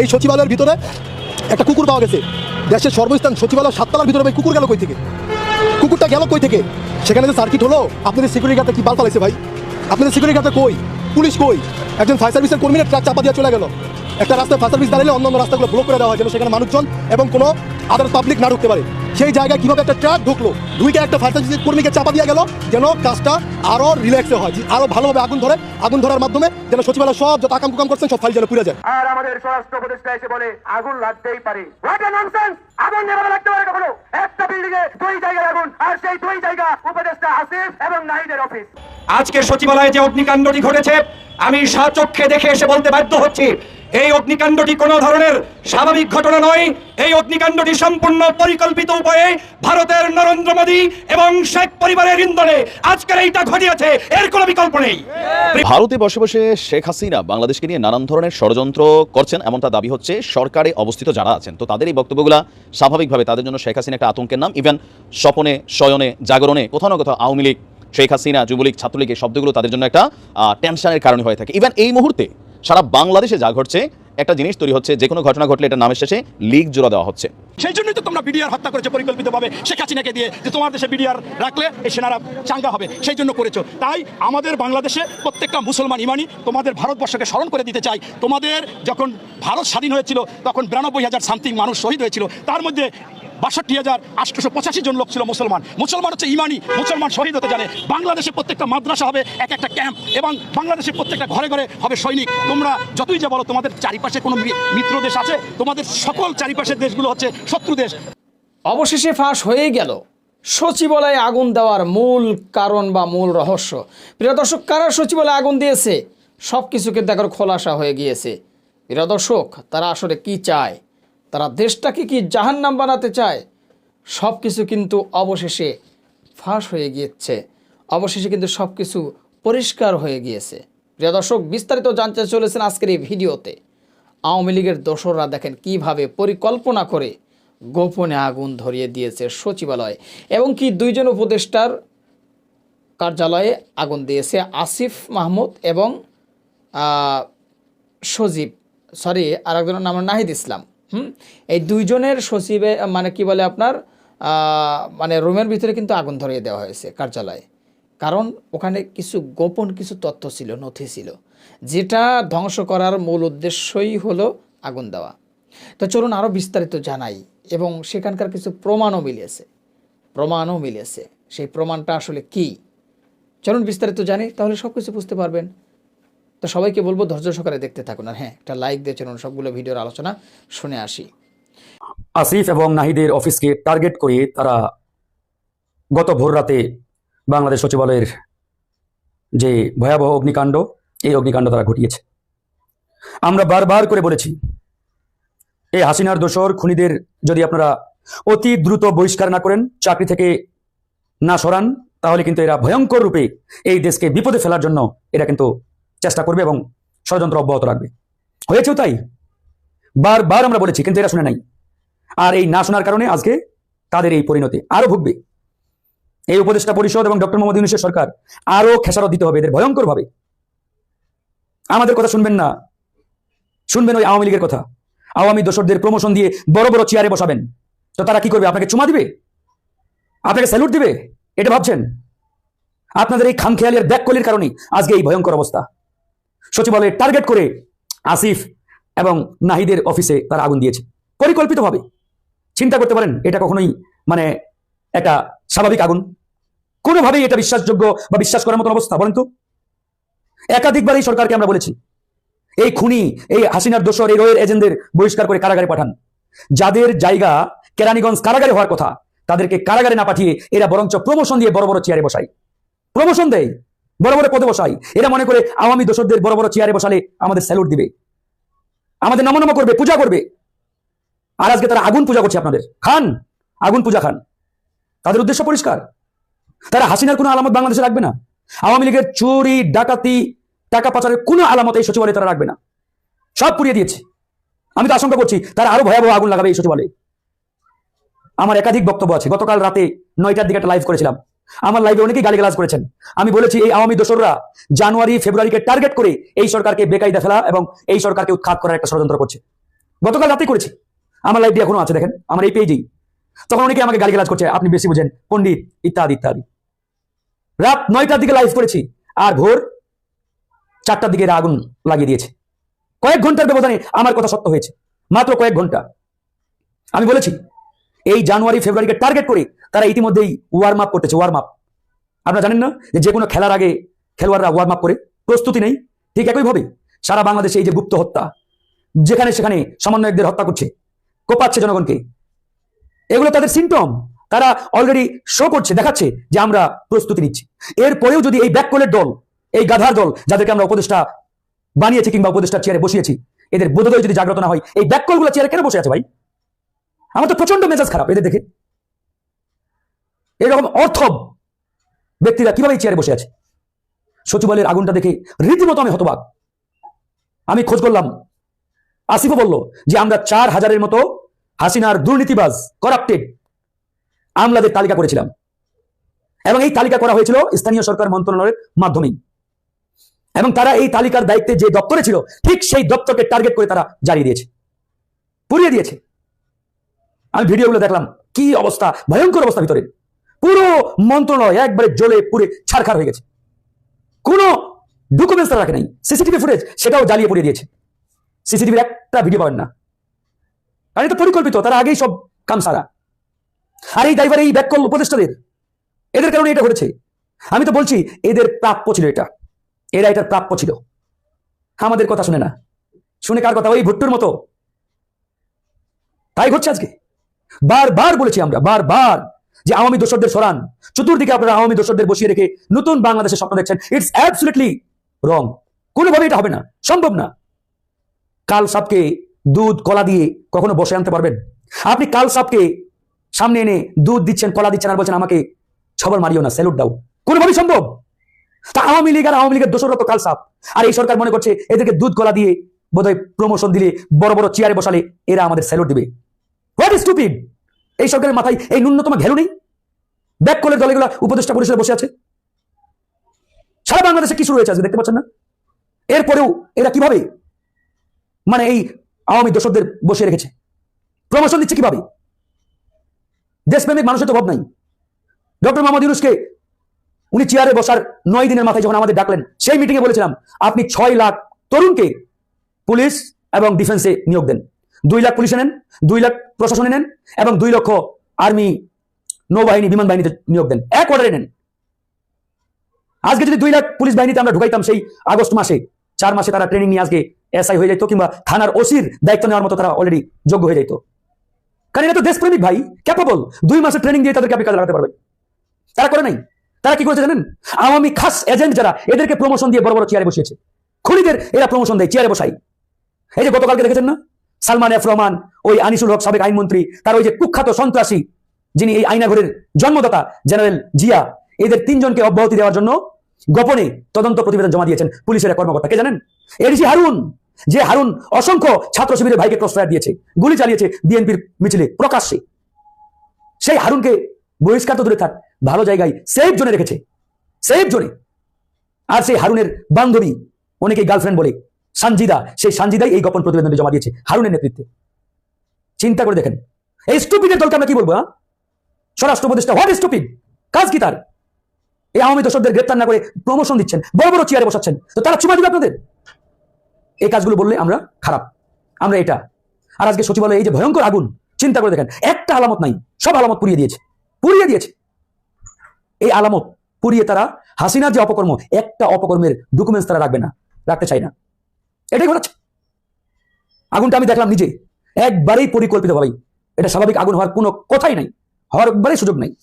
এই সচিবালয়ের ভিতরে একটা কুকুর পাওয়া গেছে। দেশের সর্বস্থান সচিবালয় সাততলার ভিতরে, ভাই, কুকুর গেল কই থেকে? কুকুরটা গেল কই থেকে? সেখানে যে সার্কিট হলো, আপনাদের সিকিউরিটি গার্ডটা কি বাল পালাইছে, ভাই? আপনাদের সিকিউরিটি গার্ডটা কই? পুলিশ কই? একজন ফায়ার সার্ভিসের কর্মীরা ট্রাক চাপা দিয়ে চলে গেল। একটা রাস্তায় ফায়ার সার্ভিস দাঁড়ালে অন্য রাস্তাগুলো ব্লক করে দেওয়া হয়, যেন সেখানে মানুষজন এবং কোনো আদার পাবলিক না ঢুকতে পারে। সেই জায়গায় কীভাবে একটা ট্রাক ঢুকলো? দুইটা একটা ফায়ার সার্ভিসের কর্মীকে চাপা দিয়ে গেল, যেন কাজটা আরও রিল্যাক্সে হয়, যে আরও ভালোভাবে আগুন ধরে, আগুন ধরার মাধ্যমে যেন সচিবালয় সব যত আকাম কুকাম করছেন সব ফাইল যেন পুড়ে যায়। আর আমাদের স্বরাষ্ট্র উপদেষ্টা এসে বলে, আগুন লাগতেই পারে। হোয়াট এ ননসেন্স আগুন নেভাবে লাগতে পারে কখনো? একটা বিল্ডিং এ দুই জায়গায় আগুন, আর সেই দুই জায়গা উপদেষ্টা আসিফ এবং নাহিদের অফিস আজকে সচিবালয়ে যে অগ্নিকাণ্ডটি ঘটেছে, আমি সাচক্ষে দেখে এসে বলতে বাধ্য হচ্ছি, এই অগ্নিকাণ্ডটি কোনো ধরনের স্বাভাবিক ঘটনা নয়। এই অগ্নিকাণ্ডটি সম্পূর্ণ পরিকল্পিত উপায়ে ভারতের নরেন্দ্র মোদী এবং শেখ পরিবারের ইন্ধনে আজকের এইটা ঘটিয়েছে, এর কোনো বিকল্প নেই। ভারতে বসে বসে শেখ হাসিনা বাংলাদেশকে নিয়ে নানান ধরনের ষড়যন্ত্র করছেন, এমনটা দাবি হচ্ছে সরকারে অবস্থিত যারা আছেন। তো তাদের এই বক্তব্যগুলো স্বাভাবিকভাবে তাদের জন্য শেখ হাসিনা একটা আতঙ্কের নাম। ইভেন স্বপনে, শয়নে, জাগরণে, কোথাও না কোথাও আওয়ামী লীগ শেখ হাসিনা যুবলীগ, ছাত্রলীগ এই শব্দগুলো তাদের জন্য একটা টেনশনের কারণ হয়ে থাকে। ইভেন এই মুহূর্তে সারা বাংলাদেশে যা ঘটছে, একটা জিনিস তৈরি হচ্ছে, যে কোনো ঘটনা ঘটলে এটা নামের শেষে লিগ জোড়া দেওয়া হচ্ছে। সেই জন্যই তো তোমরা বিডিআর হত্যা করেছ, পরিকল্পিতভাবে শেখ হাসিনাকে দিয়ে, যে তোমার দেশে বিডিআর রাখলে এই সেনারা চাঙ্গা হবে, সেই জন্য করেছ। তাই আমাদের বাংলাদেশে প্রত্যেকটা মুসলমান ইমানি তোমাদের ভারতবর্ষকে স্মরণ করে দিতে চাই। তোমাদের যখন ভারত স্বাধীন হয়েছিল, তখন বিরানব্বই হাজার সামথিং মানুষ শহীদ হয়েছিল, তার মধ্যে বাষট্টি হাজার আটশোশো পঁচাশি জন লোক ছিল মুসলমান। মুসলমান হচ্ছে ইমানি, মুসলমান শহীদ হতে জানে। বাংলাদেশে প্রত্যেকটা মাদ্রাসা হবে এক একটা ক্যাম্প এবং বাংলাদেশের প্রত্যেকটা ঘরে ঘরে হবে সৈনিক। তোমরা যতই যা বলো, তোমাদের চারিপাশে কোনো মিত্র দেশ আছে, তোমাদের সকল চারিপাশের দেশগুলো হচ্ছে শত্রু দেশ। অবশেষে ফাঁস হয়ে গেল। সচিবালয়ে আগুন দেওয়ার মূল কারণ বা মূল রহস্য। প্রিয় দর্শক, কারা সচিবালয়ে আগুন দিয়েছে? সব কিছুকে দেখার খোলাসা হয়ে গিয়েছে। প্রিয় দর্শক, তারা আসলে কি চায়? তারা দেশটাকে কি জাহান্নাম বানাতে চায়? সব কিছু কিন্তু অবশেষে ফাঁস হয়ে গিয়েছে। অবশেষে কিন্তু সব কিছু পরিষ্কার হয়ে গিয়েছে। প্রিয় দর্শক, বিস্তারিত জানতে চলেছেন আজকের এই ভিডিওতে। আওয়ামী লীগের দোসররা দেখেন কীভাবে পরিকল্পনা করে গোপনে আগুন ধরিয়ে দিয়েছে সচিবালয় এবং কি দুইজন উপদেষ্টার কার্যালয়ে আগুন দিয়েছে আসিফ মাহমুদ এবং সজীব, সরি আর একজনের নাম নাহিদ ইসলাম। হুম? এই দুইজনের সচিবে মানে কি বলে আপনার মানে রুমের ভিতরে কিন্তু আগুন ধরিয়ে দেওয়া হয়েছে কার্যালয়ে। কারণ ওখানে কিছু গোপন কিছু তথ্য ছিল, নথি ছিল, যেটা ধ্বংস করার মূল উদ্দেশ্যই হলো আগুন দেওয়া। তো চলুন আরও বিস্তারিত জানাই, এবং সেখানকার কিছু প্রমাণও মিলেছে। প্রমাণও মিলেছে। সেই প্রমাণটা আসলে কি? চলুন বিস্তারিত জানি, তাহলে সব কিছু বুঝতে পারবেন। তো সবাইকে বলব ধৈর্য সহকারে দেখতে থাকুন। আর হ্যাঁ একটা লাইক দিয়ে চলুন সবগুলো ভিডিওর আলোচনা শুনে আসি। আসিফ এবং নাহিদের অফিসকে টার্গেট করে তারা গত ভোর রাতে বাংলাদেশ সচিবালয়ের যে ভয়াবহ অগ্নিকাণ্ড, এই অগ্নিকাণ্ড তারা ঘটিয়েছে। আমরা বারবার করে বলেছি এই হাসিনার দোসর খুনিদের যদি আপনারা অতি দ্রুত বহিষ্কার না করেন, চাকরি থেকে না সরান, তাহলে কিন্তু এরা ভয়ঙ্কর রূপে এই দেশকে বিপদে ফেলার জন্য এরা কিন্তু চেষ্টা করবে এবং ষড়যন্ত্র অব্যাহত রাখবে। হয়েছেও তাই? বারবার আমরা বলেছি, কিন্তু এরা শুনে নাই। আর এই না শোনার কারণে আজকে তাদের এই পরিণতি আরও ভুগবে। এই উপদেষ্টা পরিষদ এবং ডক্টর মোহাম্মদ ইউনুসের সরকার আরও খেসারত দিতে হবে এদের ভয়ঙ্কর ভাবে আমাদের কথা শুনবেন না। শুনবেন ওই আওয়ামী লীগের কথা। আওয়ামী দোসরদের প্রমোশন দিয়ে বড় বড় চেয়ারে বসাবেন। তো তারা কি করবে? আপনাকে চুমা দিবে? আপনাকে স্যালুট দিবে? এটা ভাবছেন? আপনাদের এই খামখেয়ালের ব্যাককলির কারণে আজকে এই ভয়ঙ্কর অবস্থা। সচিবালয়ে টার্গেট করে আসিফ এবং নাহিদের অফিসে তারা আগুন দিয়েছে। পরিকল্পিতভাবে চিন্তা করতে পারেন, এটা কখনোই মানে একটা স্বাভাবিক আগুন। কোনোভাবেই এটা বিশ্বাসযোগ্য বা বিশ্বাস করার মতন অবস্থা, বলেন তো। একাধিকবার এই সরকারকে আমরা বলেছি, এই খুনি, এই হাসিনার দোসর এই রয়ের এজেন্টদের বহিষ্কার করে কারাগারে পাঠান। যাদের জায়গা কেরানীগঞ্জ কারাগারে হওয়ার কথা, তাদেরকে কারাগারে না পাঠিয়ে এরা বরঞ্চ প্রমোশন দিয়ে বড় বড় চেয়ারে বসায়। প্রমোশন দেয় বড় বড় পদে বসায় এরা মনে করে আওয়ামী দোসরদের বড় বড় চেয়ারে বসালে আমাদের স্যালুট দিবে। আমাদের নমনম করবে, পূজা করবে। আর আজকে তারা আগুন পূজা করছে আপনাদের। খান, আগুন পূজা খান। তাদের উদ্দেশ্য পরিষ্কার। তারা হাসিনার কোনো আলামত বাংলাদেশে রাখবে না। আওয়ামী লীগের চুরি, ডাকাতি, টাকা পাচারের কোনো আলামত এই সচিবালয়ে তারা রাখবে না। সব পুড়িয়ে দিয়েছে। আমি তো আশঙ্কা করছি, তারা আরও ভয়াবহ আগুন লাগাবে এই সচিবালয়ে। আমার একাধিক বক্তব্য আছে। গতকাল রাতে নয়টার দিকে একটা লাইভ করেছিলাম। আমার লাইভে অনেকেই গালিগালাজ করেছেন। আমি বলেছি, এই আওয়ামী দোসররা জানুয়ারি, ফেব্রুয়ারিকে টার্গেট করে এই সরকারকে বেকায়দা ফেলা এবং এই সরকারকে উৎখাত করার একটা ষড়যন্ত্র করছে। গতকাল রাতে করেছি। আমার লাইভটি এখনও আছে, দেখেন। আমার এই পেজেই তখন অনেকে আমাকে গালিগালাজ করছে, আপনি বেশি বুঝেন, পণ্ডিত, ইত্যাদি ইত্যাদি। রাত নয়টার দিকে লাইভ করেছি, আর ভোর চারটার দিকে আগুন লাগিয়ে দিয়েছে। কয়েক ঘণ্টার ব্যবধানে আমার কথা সত্য হয়েছে। মাত্র কয়েক ঘণ্টা। আমি বলেছি এই জানুয়ারি, ফেব্রুয়ারিকে টার্গেট করে তারা ইতিমধ্যেই ওয়ার্ম আপ করতেছে ওয়ার্ম আপ আপনারা জানেন না যে কোনো খেলার আগে খেলোয়াড়রা ওয়ার্ম আপ করে? প্রস্তুতি নেই। ঠিক একইভাবে সারা বাংলাদেশে এই যে গুপ্ত হত্যা, যেখানে সেখানে সমন্বয়কদের হত্যা করছে, কোপাচ্ছে জনগণকে। এগুলো তাদের সিমটম তারা অলরেডি শো করছে, দেখাচ্ছে যে আমরা প্রস্তুতি নিচ্ছি। এরপরেও যদি এই ব্যাককলের দল, এই গাধার দল, যাদেরকে আমরা উপদেষ্টা বানিয়েছি কিংবা উপদেষ্টা চেয়ারে বসিয়েছি, এদের বোধদয় যদি জাগ্রত না হয়, এই ব্যাককলগুলো চেয়ারে কেন বসে আছে ভাই? আমার তো প্রচণ্ড মেজাজ খারাপ, এদের দেখে। এরকম অর্থ ব্যক্তিরা কীভাবে চেয়ারে বসে আছে? সচিবালয়ের আগুনটা দেখে রীতিমতো আমি হতবাক। আমি খোঁজ করলাম। আসিফও বলল যে, আমরা চার হাজারের মতো হাসিনার দুর্নীতিবাজ করাপ্টেড আমলাদের তালিকা করেছিলাম। এবং এই তালিকা করা হয়েছিল স্থানীয় সরকার মন্ত্রণালয়ের মাধ্যমেই। এবং তারা এই তালিকার দায়িত্বে যে দপ্তরে ছিল, ঠিক সেই দপ্তরকে টার্গেট করে তারা জানিয়ে দিয়েছে। পুড়িয়ে দিয়েছে। আমি ভিডিওগুলো দেখলাম, কি অবস্থা, ভয়ঙ্কর অবস্থা ভিতরে। পুরো মন্ত্রণালয় একবারে জ্বলে পুড়ে ছারখার হয়ে গেছে। কোনো ডকুমেন্টস তারা রাখে নাই। সিসিটিভি ফুটেজ সেটাও জ্বালিয়ে পুড়িয়ে দিয়েছে। সিসিটিভির একটা ভিডিও পাবেন না। আর এটা পরিকল্পিত, তারা আগেই সব কাম সারা। আর এই ড্রাইভার এই ব্যাককল উপদেষ্টাদের, এদের কারণে এটা ঘটেছে। আমি তো বলছি, এদের প্রাপ্য ছিল এটা। এরা এটার প্রাপ্য ছিল। আমাদের কথা শুনে না। শুনে কার কথা? ওই ভুট্টুর মতো। তাই ঘটছে আজকে। বারবার বলেছি আমরা, বারবার যে আওয়ামী দোষরদের সরান। চতুর্দিকে আপনারা আওয়ামী দোষরদের বসিয়ে রেখে নতুন বাংলাদেশের স্বপ্ন দেখছেন। ইটস অ্যাবসুলেটলি রং কোনোভাবে এটা হবে না, সম্ভব না। কাল সাপকে দুধ, কলা দিয়ে কখনো বসে আনতে পারবেন? আপনি কাল সাপকে সামনে এনে দুধ দিচ্ছেন, কলা দিচ্ছেন আর বলছেন, আমাকে ছবল মারিও না স্যালুট দাও। কোনোভাবেই সম্ভব। তা আওয়ামী লীগ আর আওয়ামী লীগের দোষরত কাল সাপ। আর এই সরকার মনে করছে, এদেরকে দুধ, কলা দিয়ে বোধহয় প্রমোশন দিলে বড় বড় চেয়ারে বসালে এরা আমাদের স্যালুট দিবে। হোয়াট ইজ স্টুপিড এই সরকারের মাথায় এই ন্যূনতম ঘেলু নেই? ব্যাক কলের দলগুলো উপদেষ্টা পরিষদে বসে আছে। সারা বাংলাদেশে কি শুরু হয়েছে আজকে দেখতে পাচ্ছেন না? এরপরেও এরা কীভাবে মানে এই আওয়ামী দোষরদের বসে রেখেছে? প্রমোশন দিচ্ছে কীভাবে? দেশপ্রেমিক মানুষের তো অভাব নাই। ডক্টর মোহাম্মদ ইউনুসকে উনি চেয়ারে বসার নয় দিনের মাথায় যখন আমাদের ডাকলেন, সেই মিটিংয়ে বলেছিলাম, আপনি ছয় লাখ তরুণকে পুলিশ এবং ডিফেন্সে নিয়োগ দেন। দুই লাখ পুলিশে নেন, দুই লাখ প্রশাসনে নেন এবং দুই লক্ষ আর্মি নৌবাহিনী বিমান বাহিনীতে নিয়োগ দেন। এক অর্ডারে নেন। আজকে যদি দুই লাখ পুলিশ বাহিনীতে আমরা ঢুকাইতাম সেই আগস্ট মাসে, চার মাসে তারা ট্রেনিং নিয়ে আজকে এসআই হয়ে যেত কিংবা থানার ওসির দায়িত্ব নেওয়ার মতো তারা অলরেডি যোগ্য হয়ে যেত কারণ এটা তো দেশপ্রেমিক ভাই ক্যাপাবল দুই মাসের ট্রেনিং দিয়ে তাদেরকে আপনি কাজে লাগাতে পারবেন। তারা করে নাই। তারা কি করেছে জানেন? আওয়ামী খাস এজেন্ট যারা, এদেরকে প্রমোশন দিয়ে বড় বড় চেয়ারে বসিয়েছে। খুনিদের এরা প্রমোশন দেয় চেয়ারে বসাই এই যে গতকালকে দেখেছেন না? সালমান এফ রহমান, ওই আনিসুল হক সাবেক আইনমন্ত্রী, তার ওই যে কুখ্যাত সন্ত্রাসী, যিনি এই আইনাঘরের জন্মদাতা, জেনারেল জিয়া, এদের তিনজনকে অব্যাহতি দেওয়ার জন্য গোপনে তদন্ত প্রতিবেদন জমা দিয়েছেন পুলিশের কর্মকর্তা। কে জানেন? এডিসি হারুন, যে হারুন অসংখ্য ছাত্র শিবিরের ভাইকে ক্রসফায়ার দিয়েছে, গুলি চালিয়েছে বিএনপির মিছিলে, প্রকাশ্যে। সেই হারুনকে বহিষ্কার তো দূরে থাক, ভালো জায়গায় সেফ জোনে রেখেছে সেফ জোনে আর সেই হারুনের বান্ধবী অনেকে গার্লফ্রেন্ড বলে সানজিদা, সেই সানজিদাই এই গোপন প্রতিবেদনে জমা দিয়েছে, হারুনের নেতৃত্বে। চিন্তা করে দেখেন। এই স্টুপিডের দলকে আমরা কি বলব হ্যাঁ? স্বরাষ্ট্র উপদেষ্টা হোয়াট স্টুপিড কাজ কি তার? এই আওয়ামী দর্শকদের গ্রেপ্তার না করে প্রমোশন দিচ্ছেন, বড় বড় চেয়ারে বসাচ্ছেন। তো তারা চুমা দিবে আপনাদের? এই কাজগুলো বললে আমরা খারাপ। আমরা এটা। আর আজকে সচিবালয়ে এই যে ভয়ঙ্কর আগুন, চিন্তা করে দেখেন, একটা আলামত নাই, সব আলামত পুড়িয়ে দিয়েছে। পুড়িয়ে দিয়েছে। এই আলামত পুড়িয়ে তারা হাসিনার যে অপকর্ম, একটা অপকর্মের ডকুমেন্টস তারা রাখবে না, রাখতে চায় না। এটাই ঘটাচ্ছে। আগুনটা আমি দেখলাম নিজে। একবারেই পরিকল্পিত ভাবেই এটা স্বাভাবিক আগুন হওয়ার কোনো কথাই নাই। হওয়ার একবারেই সুযোগ নাই।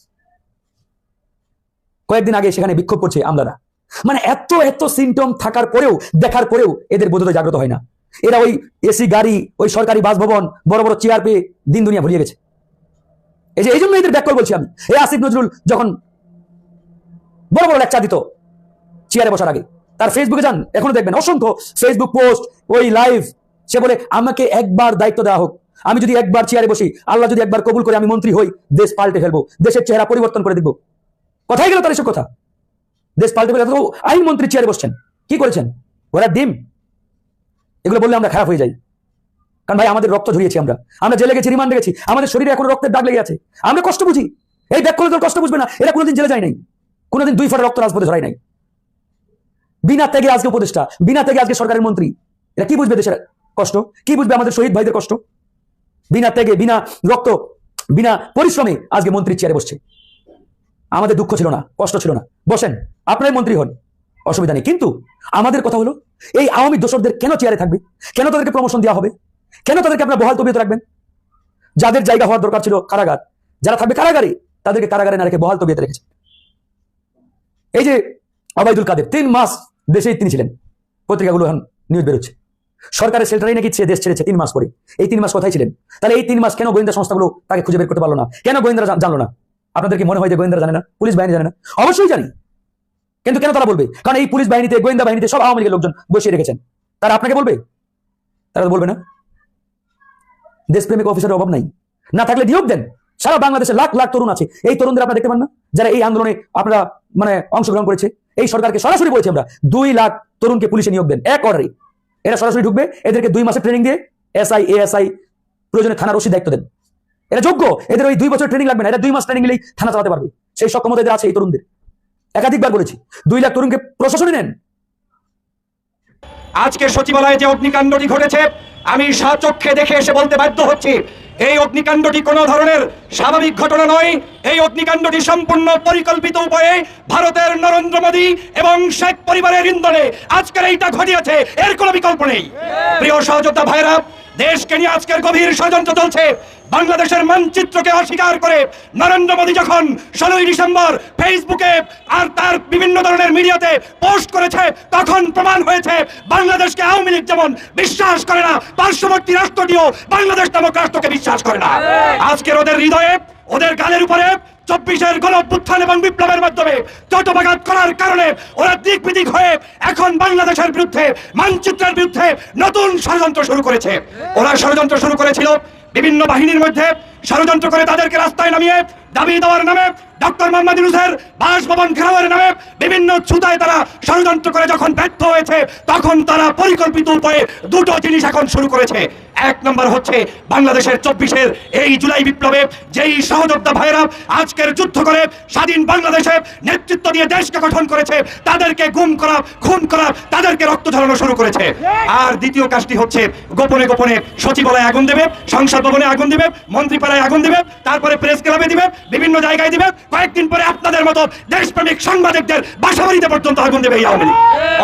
কয়েকদিন আগে সেখানে বিক্ষোভ করছে আমলারা। মানে এত এত সিমটম থাকার পরেও, দেখার পরেও এদের বোধহয় জাগ্রত হয় না। এরা ওই এসি গাড়ি, ওই সরকারি বাসভবন বড় বড় চেয়ার পেয়ে দিন দুনিয়া ভুলিয়ে গেছে। এই যে, এই জন্য এদের ব্যাকল বলছি আমি। এই আসিফ নজরুল যখন বড় বড় লেকচার দিত চেয়ারে বসার আগে। তার ফেসবুকে যান এখনও দেখবেন। অসংখ্য ফেসবুক পোস্ট ওই লাইভ সে বলে, আমাকে একবার দায়িত্ব দেওয়া হোক। আমি যদি একবার চেয়ারে বসি, আল্লাহ যদি একবার কবুল করে আমি মন্ত্রী হই, দেশ পাল্টে ফেলব, দেশের চেহারা পরিবর্তন করে দিব কথাই গেল তার এসব কথা। দেশ পাল্টে ফেলে আইনমন্ত্রী চেয়ারে বসছেন। কি করেছেন? ওরা ডিম। এগুলো বললে আমরা খারাপ হয়ে যাই। কারণ ভাই, আমাদের রক্ত ঝরিয়েছি আমরা। আমরা জেলে গেছি, রিমান্ডে গেছি। আমাদের শরীরে এখন রক্তের দাগ লেগে আছে। আমরা কষ্ট বুঝি। এই ব্যাক করলে তোর কষ্ট বুঝবে না। এরা কোনোদিন জেলে যায় নাই। কোনোদিন দুই ফোটা রক্ত রাজপথে ঝরাই নাই। বিনা ত্যাগে আজকে উপদেষ্টা, বিনা ত্যাগে আজকে সরকারের মন্ত্রী। এরা কি বুঝবে দেশের কষ্ট? কি বুঝবে আমাদের শহীদ ভাইদের কষ্ট? বিনা ত্যাগে, বিনা রক্ত, বিনা পরিশ্রমে আজকে মন্ত্রীর চেয়ারে বসছে। আমাদের দুঃখ ছিল না, কষ্ট ছিল না। বসেন, আপনারাই মন্ত্রী হন, অসুবিধা নেই। কিন্তু আমাদের কথা হলো, এই আওয়ামী দোসরদের কেন চেয়ারে থাকবে? কেন তাদেরকে প্রমোশন দেওয়া হবে? কেন তাদেরকে আপনার বহাল তবিয়ত রাখবেন? যাদের জায়গা হওয়ার দরকার ছিল কারাগার, যারা থাকবে কারাগারে, তাদেরকে কারাগারে না রেখে বহাল তবিয়ত রেখেছে এই যে অবায়দুল কাদের, তিন মাস দেশেই তিনি ছিলেন। পত্রিকাগুলো এখন নিউজ বেরোচ্ছে। সরকারের সেল্টারেই নাকি দেশ ছেড়েছে তিন মাস পরে। এই তিন মাস কোথায় ছিলেন? তাহলে এই তিন মাস কেন গোয়েন্দা সংস্থাগুলো তাকে খুঁজে বের করতে পারল না? কেন গোয়েন্দারা জানলো না? আপনাদের কি মনে হয় যে গোয়েন্দারা জানে না? পুলিশ বাহিনী জানে না? অবশ্যই জানি। কিন্তু কেন তারা বলবে? কারণ এই পুলিশ বাহিনীতে, গোয়েন্দা বাহিনীতে সব আওয়ামী লীগের লোকজন বসিয়ে রেখেছেন। তারা আপনাকে বলবে? তারা বলবে না। দেশপ্রেমিক অফিসারের অভাব নাই। না থাকলে নিয়োগ দেন। সারা বাংলাদেশে লাখ লাখ তরুণ আছে। এই তরুণদের আপনারা দেখতে পান না? যারা এই আন্দোলনে আপনারা মানে অংশগ্রহণ করেছে। এই সরকারকে সরাসরি বলেছি আমরা, দুই লাখ তরুণকে পুলিশে নিয়োগ দেন, এক অর্ডারে এরা সরাসরি ঢুকবে, এদেরকে দুই মাসের ট্রেনিং দিয়ে এসআই এএসআই প্রয়োজনে থানার ওসি দায়িত্ব দেন। এরা যোগ্য, এদের ওই দুই বছর ট্রেনিং লাগবে না, এরা দুই মাস ট্রেনিং নিলেই থানা চালাতে পারবে। সেই সক্ষমতা এদের আছে এই তরুণদের। একাধিকবার বলেছি, দুই লাখ তরুণকে প্রশাসনে নেন। আজকে সচিবালয়ে যে অগ্নিকাণ্ডটি ঘটেছে, আমি সাচক্ষে দেখে এসে বলতে বাধ্য হচ্ছি এই অগ্নিকাণ্ডটি কোন ধরনের স্বাভাবিক ঘটনা নয়। এই অগ্নিকাণ্ডটি সম্পূর্ণ পরিকল্পিত উপায়ে ভারতের নরেন্দ্র মোদী এবং শেখ পরিবারের ইন্ধনে আজকের এইটা ঘটিয়েছে। এর কোনো বিকল্প নেই। প্রিয় সহযোদ্ধা ভাইরা দেশকে নিয়ে আজকের গভীর ষড়যন্ত্র চলছে। বাংলাদেশের মানচিত্রকে অস্বীকার করে নরেন্দ্র মোদী যখন ষোলোই ডিসেম্বর ফেসবুকে আর তার বিভিন্ন ধরনের মিডিয়াতে পোস্ট করেছে তখন প্রমাণ হয়েছে বাংলাদেশকে আওয়ামী লীগ যেমন বিশ্বাস করে না পার্শ্ববর্তী রাষ্ট্রটিও বাংলাদেশ নামক রাষ্ট্রকে বিশ্বাস করে না। আজকের ওদের হৃদয়ে ওদের গালের উপরে চব্বিশের গণ অভ্যুত্থান এবং বিপ্লবের মাধ্যমে চটবাঘাত করার কারণে ওরা দিক বিদিক হয়ে এখন বাংলাদেশের বিরুদ্ধে, মানচিত্রের বিরুদ্ধে নতুন ষড়যন্ত্র শুরু করেছে। ওরা ষড়যন্ত্র শুরু করেছিল বিভিন্ন বাহিনীর মধ্যে, ষড়যন্ত্র করে তাদেরকে রাস্তায় নামিয়ে দাবি দেওয়ার নামে ডক্টর মোহাম্মদ ইউনুসের বাসভবন ঘেরাওয়ের নামে বিভিন্ন ছুতায় তারা ষড়যন্ত্র করে যখন ব্যর্থ হয়েছে, তখন তারা পরিকল্পিত উপায়ে দুটো জিনিস এখন শুরু করেছে। এক নম্বর হচ্ছে বাংলাদেশের চব্বিশের এই জুলাই বিপ্লবে যেই সহযোদ্ধা ভাইরা আজকের যুদ্ধ করে স্বাধীন বাংলাদেশে নেতৃত্ব দিয়ে দেশকে গঠন করেছে, তাদেরকে গুম করা, খুন করা, তাদেরকে রক্ত ঝরানো শুরু করেছে। আর দ্বিতীয় কাজটি হচ্ছে গোপনে গোপনে সচিবালয়ে আগুন দেবে, সংসদ ভবনে আগুন দিবে, মন্ত্রীপাড়ায় আগুন দিবে, তারপরে প্রেস ক্লাবে দিবে, বিভিন্ন জায়গায় দিবে কয়েকদিন পরে আপনাদের মতো দেশপ্রেমিক সাংবাদিকদের বাসাবাড়িতে পর্যন্ত আগুন দেবে এই আওয়ামী।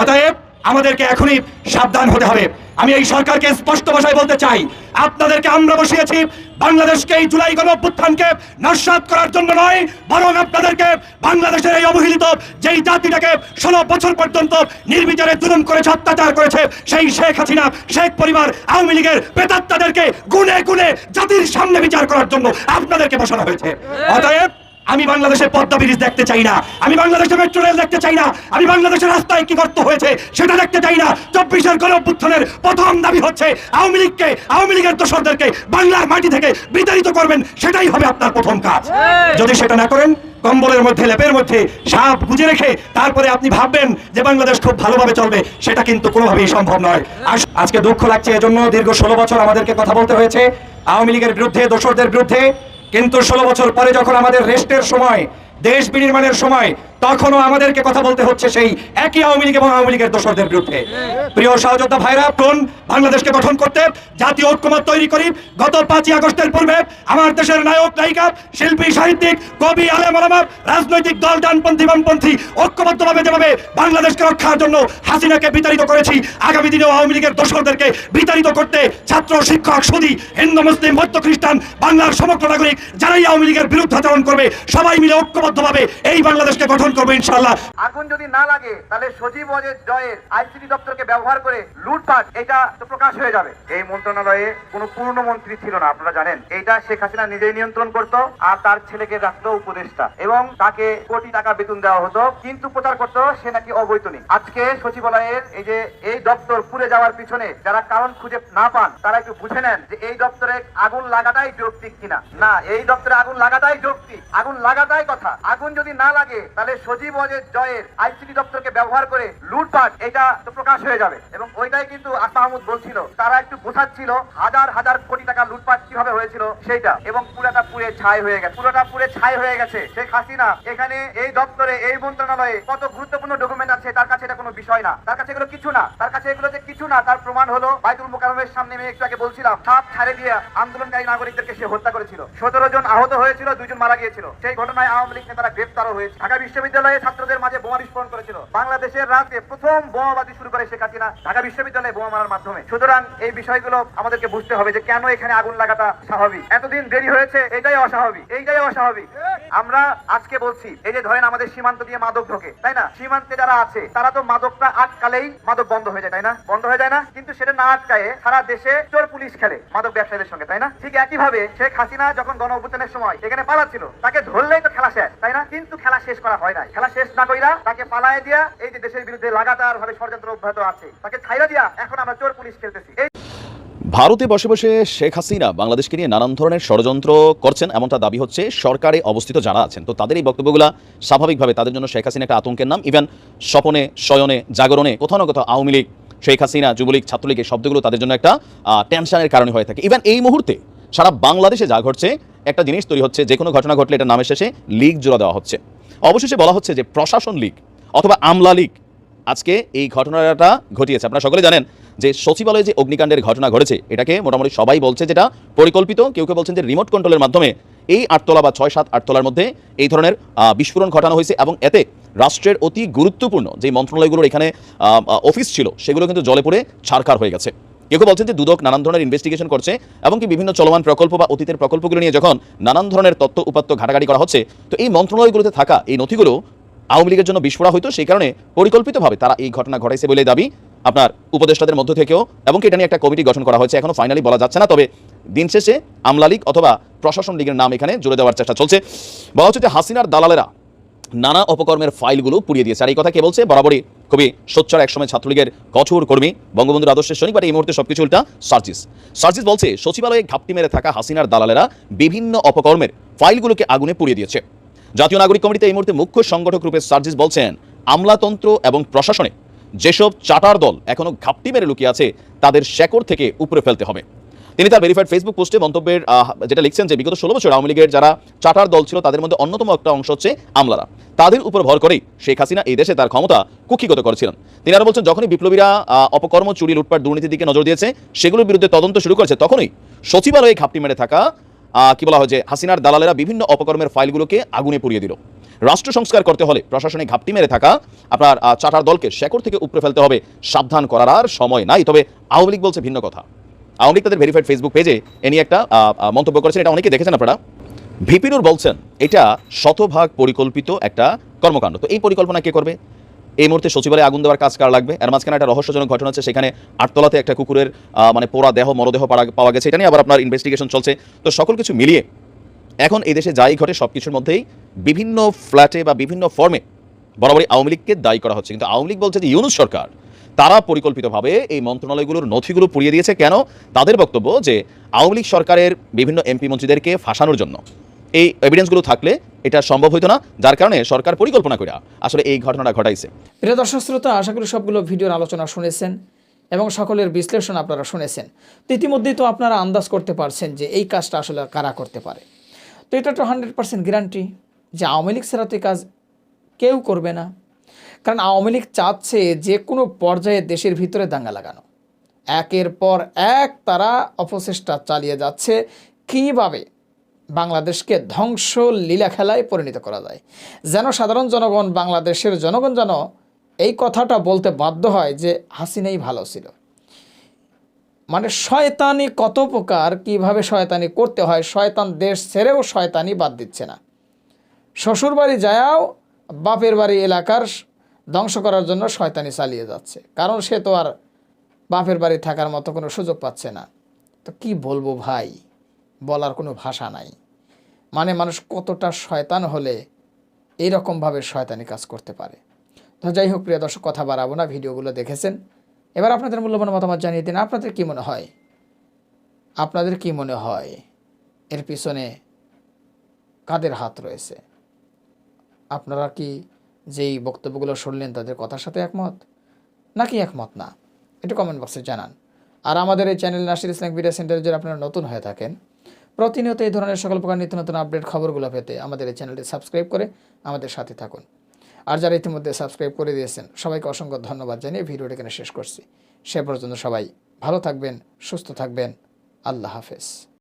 অতএব আমাদেরকে এখনই সাবধান হতে হবে আমি এই সরকারকে স্পষ্ট ভাষায় বলতে চাই, আপনাদেরকে আমরা বসিয়েছি বাংলাদেশকে এই জুলাই গণ অভ্যুত্থানকে নস্বাত করার জন্য নয়, বরং আপনাদেরকে বাংলাদেশের এই অবহেলিত যেই জাতিটাকে ষোলো বছর পর্যন্ত নির্বিচারে জুলুম করেছে, অত্যাচার করেছে, সেই শেখ হাসিনা, শেখ পরিবার আওয়ামী লীগের প্রেতাত্মাদেরকে গুনে গুনে জাতির সামনে বিচার করার জন্য আপনাদেরকে বসানো হয়েছে অতএব আমি বাংলাদেশের পদ্মা ব্রিজ দেখতে চাই না। আমি বাংলাদেশের মেট্রো রেল দেখতে চাই না। আমি বাংলাদেশের রাস্তায় কি করতে হয়েছে সেটা দেখতে চাই না। চব্বিশের গণ অভ্যুত্থানের প্রথম দাবি হচ্ছে আওয়ামী লীগকে আওয়ামী লীগের দোসরদেরকে বাংলার মাটি থেকে বিতাড়িত করবেন। সেটাই হবে আপনার প্রথম কাজ। যদি সেটা না করেন কম্বলের মধ্যে লেপের মধ্যে সাপ গুজে রেখে তারপরে আপনি ভাববেন যে বাংলাদেশ খুব ভালোভাবে চলবে সেটা কিন্তু কোনোভাবেই সম্ভব নয়। আজকে দুঃখ লাগছে এজন্য দীর্ঘ ষোলো বছর আমাদেরকে কথা বলতে হয়েছে। আওয়ামী লীগের বিরুদ্ধে দোষরদের বিরুদ্ধে কিন্তু ষোলো বছর পরে যখন আমাদের রেস্টের সময় দেশ বিনির্মাণের সময় তখনও আমাদেরকে কথা বলতে হচ্ছে সেই একই আওয়ামী লীগ এবং আওয়ামী লীগের দোসরদের বিরুদ্ধে। প্রিয় সহযোদ্ধা ভাইরা, কোন বাংলাদেশকে গঠন করতে জাতীয় ঐক্যমত তৈরি করি? গত পাঁচই আগস্টের পূর্বে আমার দেশের নায়ক, নায়িকা, শিল্পী, সাহিত্যিক কবি আলেম আলামার রাজনৈতিক দল, ডানপন্থী, বামপন্থী ঐক্যবদ্ধভাবে যেভাবে বাংলাদেশকে রক্ষার জন্য হাসিনাকে বিতাড়িত করেছি, আগামী দিনেও আওয়ামী লীগের দোসরদেরকে বিতাড়িত করতে ছাত্র, শিক্ষক, সুদী, হিন্দু, মুসলিম, বৌদ্ধ, খ্রিস্টান, বাংলার সমগ্র নাগরিক, যারাই আওয়ামী লীগের বিরুদ্ধাচরণ করবে, সবাই মিলে ঐক্যবদ্ধভাবে এই বাংলাদেশকে গঠন করবে ইনশাআল্লাহ। আগুন যদি না লাগে, তাহলে সজীব ওয়াজেদ জয়ের আইসিটি দপ্তরকে ব্যবহার করে লুটপাট, এটা প্রকাশ হয়ে যাবে। এই মন্ত্রণালয়ে কোনো পূর্ণ মন্ত্রী ছিল না, আপনারা জানেন। এটা শেখ হাসিনা নিজেই নিয়ন্ত্রণ করত, আর তার ছেলেকে রাখতো উপদেষ্টা। এবং তাকে কোটি টাকা বেতন দেওয়া হতো, কিন্তু প্রচার করতো সে নাকি অবৈতনিক। আজকে সচিবালয়ের এই যে এই দপ্তর পুড়ে যাওয়ার পিছনে যারা কারণ খুঁজে না পান, তারা একটু বুঝে নেন যে এই দপ্তরে আগুন লাগাটাই যৌক্তিক কিনা। না, এই দপ্তরে আগুন লাগাটাই যৌক্তিক। আগুন লাগাটাই কথা। আগুন যদি না লাগে, তাহলে সজীব ওয়াজেদ জয়ের আইসিটি দপ্তরকে ব্যবহার করে লুটপাট, এটা প্রকাশ হয়ে যাবে। এবং ওইটাই কিন্তু আসা মাহমুদ বলছিল, তারা একটু বোঝাচ্ছিল হাজার হাজার কোটি টাকা লুটপাট কীভাবে হয়েছিল সেইটা। এবং পুরোটা পুরে ছাই হয়ে গেছে। পুরোটা পুরে ছাই হয়ে গেছে। শেখ হাসিনা, এখানে এই দপ্তরে, এই মন্ত্রণালয়ে কত গুরুত্বপূর্ণ ডকুমেন্ট আছে, তার কাছে এটা কোনো বিষয় না। তার কাছে এগুলো কিছু না। তার কাছে এগুলো যে কিছু না। তার প্রমাণ হলো বাইতুল মোকারমের সামনে আমি একটু আগে বলছিলাম, সাপ ছাড়ে দিয়ে আন্দোলনকারী নাগরিকদেরকে সে হত্যা করেছিল। সতেরো জন আহত হয়েছিল দুজন মারা গিয়েছিল। সেই ঘটনায় আওয়ামী লীগ নেতারা গ্রেপ্তারও হয়েছে। ঢাকা বিশ্ববিদ্যালয়ে ছাত্রদের মাঝে বোমা বিস্ফোরণ করেছিল। বাংলাদেশের রাতে প্রথম বোমাবাজি শুরু করে শেখ হাসিনা। ঢাকা বিশ্ববিদ্যালয়ে বোমা মারার মাধ্যমে। সুতরাং এই বিষয়গুলো আমাদেরকে বুঝতে হবে যে কেন এখানে আগুন লাগাটা স্বাভাবিক। এতদিন দেরি হয়েছে এটাই অস্বাভাবিক, এইটাই অস্বাভাবিক। আমরা আজকে বলছি, এই যে ধরেন আমাদের সীমান্ত দিয়ে মাদক ঢোকে, তাই না? সীমান্তে যারা আছে, তারা তো মাদকটা আটকালেই মাদক বন্ধ হয়ে যায়, তাই না? বন্ধ হয়ে যায় না, কিন্তু সেটা না আটকায় সারা দেশে চোর পুলিশ খেলে মাদক ব্যবসায়ীদের সঙ্গে, তাই না? ঠিক একইভাবে শেখ হাসিনা যখন গণ অভ্যুত্থানের সময় এখানে পালাচ্ছিল, তাকে ধরলেই তো খেলা শেষ। কিন্তু খেলা শেষ করা হয় নাই। খেলা শেষ না কইরা তাকে পালায় দিয়া এই যে দেশের বিরুদ্ধে লাগাতার ভাবে ষড়যন্ত্র অব্যাহত আছে, তাকে ছাইরা দিয়া এখন আমরা চোর পুলিশ খেলতেছি। ভারতে বসে বসে শেখ হাসিনা বাংলাদেশকে নিয়ে নানান ধরনের ষড়যন্ত্র করছেন, এমনটা দাবি হচ্ছে সরকারে অবস্থিত যারা আছেন। তো তাদের এই বক্তব্যগুলো স্বাভাবিকভাবে তাদের জন্য শেখ হাসিনা একটা আতঙ্কের নাম। ইভেন স্বপনে, শয়নে, জাগরণে কোথাও না কোথাও আওয়ামী লীগ, শেখ হাসিনা, যুবলীগ ছাত্রলীগ এই শব্দগুলো তাদের জন্য একটা টেনশনের কারণে হয়ে থাকে। ইভেন এই মুহূর্তে সারা বাংলাদেশে যা ঘটছে একটা জিনিস তৈরি হচ্ছে, যে কোনো ঘটনা ঘটলে এটা নামের শেষে লীগ জোড়া দেওয়া হচ্ছে। অবশেষে বলা হচ্ছে যে প্রশাসন লীগ অথবা আমলা লীগ আজকে এই ঘটনাটা ঘটিয়েছে। আপনারা সকলে জানেন যে সচিবালয়ে যে অগ্নিকাণ্ডের ঘটনা ঘটেছে, এটাকে মোটামুটি সবাই বলছে যেটা পরিকল্পিত, কেউ কেউ বলছেন যে রিমোট কন্ট্রোলের মাধ্যমে এই আটতলা বা ছয় সাত আটতলার মধ্যে এই ধরনের বিস্ফোরণ ঘটানো হয়েছে এবং এতে রাষ্ট্রের অতি গুরুত্বপূর্ণ যে মন্ত্রণালয়গুলোর এখানে অফিস ছিল, সেগুলো কিন্তু জলে পড়ে ছারখার হয়ে গেছে। কেউ কেউ বলছেন যে দুদক নানান ধরনের ইনভেস্টিগেশন করছে এবং কি বিভিন্ন চলমান প্রকল্প বা অতীতের প্রকল্পগুলো নিয়ে যখন নানান ধরনের তথ্য উপাত্ত ঘাটাঘাটি করা হচ্ছে, তো এই মন্ত্রণালয়গুলোতে থাকা এই নথিগুলো আওয়ামী লীগের জন্য বিস্ফোরা হইতো, সেই কারণে পরিকল্পিতভাবে তারা এই ঘটনা ঘটাইছে বলে দাবি আপনার উপদেষ্টাদের মধ্য থেকেও এবং কি এটা নিয়ে একটা কমিটি গঠন করা হয়েছে, এখনও ফাইনালি বলা যাচ্ছে না, তবে দিন শেষে আমলা লীগ অথবা প্রশাসন লীগের নাম এখানে জুড়ে দেওয়ার চেষ্টা চলছে। বলা হচ্ছে যে হাসিনার দালালেরা নানা অপকর্মের ফাইলগুলো পুড়িয়ে দিয়েছে, আর এই কথা কে বলছে? বরাবরই খুবই সোচ্চার একসময় ছাত্রলীগের কঠোর কর্মী। বঙ্গবন্ধুর আদর্শের সৈনিক বাট এই মুহূর্তে সবকিছু উল্টা সার্জিস। সার্জিস বলছে, সচিবালয়ে ঘাপটি মেরে থাকা হাসিনার দালালেরা বিভিন্ন অপকর্মের ফাইলগুলোকে আগুনে পুড়িয়ে দিয়েছে। জাতীয় নাগরিক কমিটিতে এই মুহূর্তে মুখ্য সংগঠক রূপে সার্জিস বলছেন, আমলাতন্ত্র এবং প্রশাসনে যেসব চাটার দল এখনও ঘাপটি মেরে লুকিয়ে আছে, তাদের শেকড় থেকে উপরে ফেলতে হবে। তিনি তার ভেরিফাইড ফেসবুক পোস্টে মন্তব্যের যেটা লিখছেন যে বিগত ষোলো বছর আওয়ামী লীগের যারা চাটার দল ছিল, তাদের মধ্যে অন্যতম একটা অংশ হচ্ছে আমলারা। তাদের উপর ভর করেই শেখ হাসিনা এই দেশে তার ক্ষমতা কুক্ষিগত করেছিলেন। তিনি আরও বলছেন, যখনই বিপ্লবীরা অপকর্ম, চুরি, লুটপাট, দুর্নীতির দিকে নজর দিয়েছে, সেগুলোর বিরুদ্ধে তদন্ত শুরু করেছে, তখনই সচিবালয়ে ঘাপটি মেরে থাকা কি বলা হয় যে হাসিনার দালালেরা বিভিন্ন অপকর্মের ফাইলগুলোকে আগুনে পুড়িয়ে দিল। রাষ্ট্র সংস্কার করতে হলে প্রশাসনে ঘাপটি মেরে থাকা, আপনার চাটার দলকে শেকড় থেকে উপরে ফেলতে হবে। সাবধান করার আর সময় নাই, তবে আওয়ামী লীগ বলছে ভিন্ন কথা। আওয়ামী তাদের ভেরিফাইড ফেসবুক পেজে এ নিয়ে একটা মন্তব্য করেছেন। এটা অনেকে দেখেছেন আপনারা। ভিপিনুর বলছেন, এটা শতভাগ পরিকল্পিত একটা কর্মকাণ্ড। তো এই পরিকল্পনা কে করবে? এই মুহূর্তে সচিবালয়ে আগুন দেওয়ার কাজ কার লাগবে? এর মাঝখানে একটা রহস্যজনক ঘটনা হচ্ছে, সেখানে আটতলাতে একটা কুকুরের মানে পোড়া দেহ, মরদেহ পাওয়া গেছে। এটা নিয়ে আবার আপনার ইনভেস্টিগেশন চলছে। তো সকল কিছু মিলিয়ে এখন এই দেশে যাই ঘটে সব কিছুর মধ্যেই বিভিন্ন ফ্ল্যাটে বা বিভিন্ন ফর্মে বরাবরই আওয়ামী লীগকে দায়ী করা হচ্ছে। কিন্তু আওয়ামী লীগ বলছে যে, ইউনুস সরকার তারা পরিকল্পিতভাবে এই মন্ত্রণালয়গুলোর নথিগুলো পুড়িয়ে দিয়েছে। কেন? তাদের বক্তব্য যে, আওয়ামী লীগ সরকারের বিভিন্ন এমপি মন্ত্রীদেরকে ফাঁসানোর জন্য। এই এভিডেন্সগুলো থাকলে এটা সম্ভব হতো না, যার কারণে সরকার পরিকল্পনা করে আসলে এই ঘটনাটা ঘটাইছে। প্রিয় দর্শক শ্রোতা, আশা করি সবগুলো ভিডিওর আলোচনা শুনেছেন এবং সকলের বিশ্লেষণ আপনারা শুনেছেন। তো ইতিমধ্যেই তো আপনারা আন্দাজ করতে পারছেন যে এই কাজটা আসলে কারা করতে পারে। তো এটা তো হান্ড্রেড পার্সেন্ট গ্যারান্টি যে আওয়ামী লীগ ছাড়া তো কাজ কেউ করবে না। কারণ আওয়ামী লীগ চাচ্ছে যে কোনো পর্যায়ে দেশের ভিতরে দাঙ্গা লাগানো। একের পর এক তারা অপচেষ্টা চালিয়ে যাচ্ছে। কীভাবে? বাংলাদেশকে ধ্বংস লীলা খেলায় পরিণত করা যায়। যেন সাধারণ জনগণ বাংলাদেশের জনগণ যেন এই কথাটা বলতে বাধ্য হয় যে হাসিনাই ভালো ছিল। মানে শয়তানি কত প্রকার, কীভাবে শয়তানি করতে হয়, শয়তান দেশ ছেড়েও শয়তানি বাদ দিচ্ছে না। শ্বশুর বাড়ি যায়াও বাপের বাড়ি এলাকার ধ্বংস করার জন্য শয়তানি চালিয়ে যাচ্ছে। কারণ সে তো আর বাপের বাড়ি থাকার মতো কোনো সুযোগ পাচ্ছে না। তো কি বলব ভাই? বলার কোনো ভাষা নাই। মানে মানুষ কতটা শয়তান হলে এইরকমভাবে শয়তানি কাজ করতে পারে। তো যাই হোক, প্রিয় দর্শক, কথা বাড়াবো না, ভিডিওগুলো দেখেছেন। এবার আপনাদের মূল্যবান মতামত জানিয়ে দিন, আপনাদের কি মনে হয়? আপনাদের কি মনে হয় এর পিছনে কাদের হাত রয়েছে? আপনারা কি যেই বক্তব্যগুলো শুনলেন তাদের কথার সাথে একমত? নাকি একমত না? একটু কমেন্ট বক্সে জানান। আর আমাদের এই চ্যানেল নাসির ইসলাম মিডিয়া সেন্টারে যদি আপনারা নতুন হয়ে থাকেন, প্রতিনিয়ত এই ধরনের সকল প্রকার নিত্য নতুন আপডেট খবরগুলো পেতে আমাদের এই চ্যানেলটি সাবস্ক্রাইব করে আমাদের সাথে থাকুন। আর যারা ইতিমধ্যে সাবস্ক্রাইব করে দিয়েছেন, সবাইকে অসংখ্য ধন্যবাদ জানিয়ে ভিডিওটি এখানে শেষ করছি। সে পর্যন্ত সবাই ভালো থাকবেন, সুস্থ থাকবেন। আল্লাহ হাফেজ।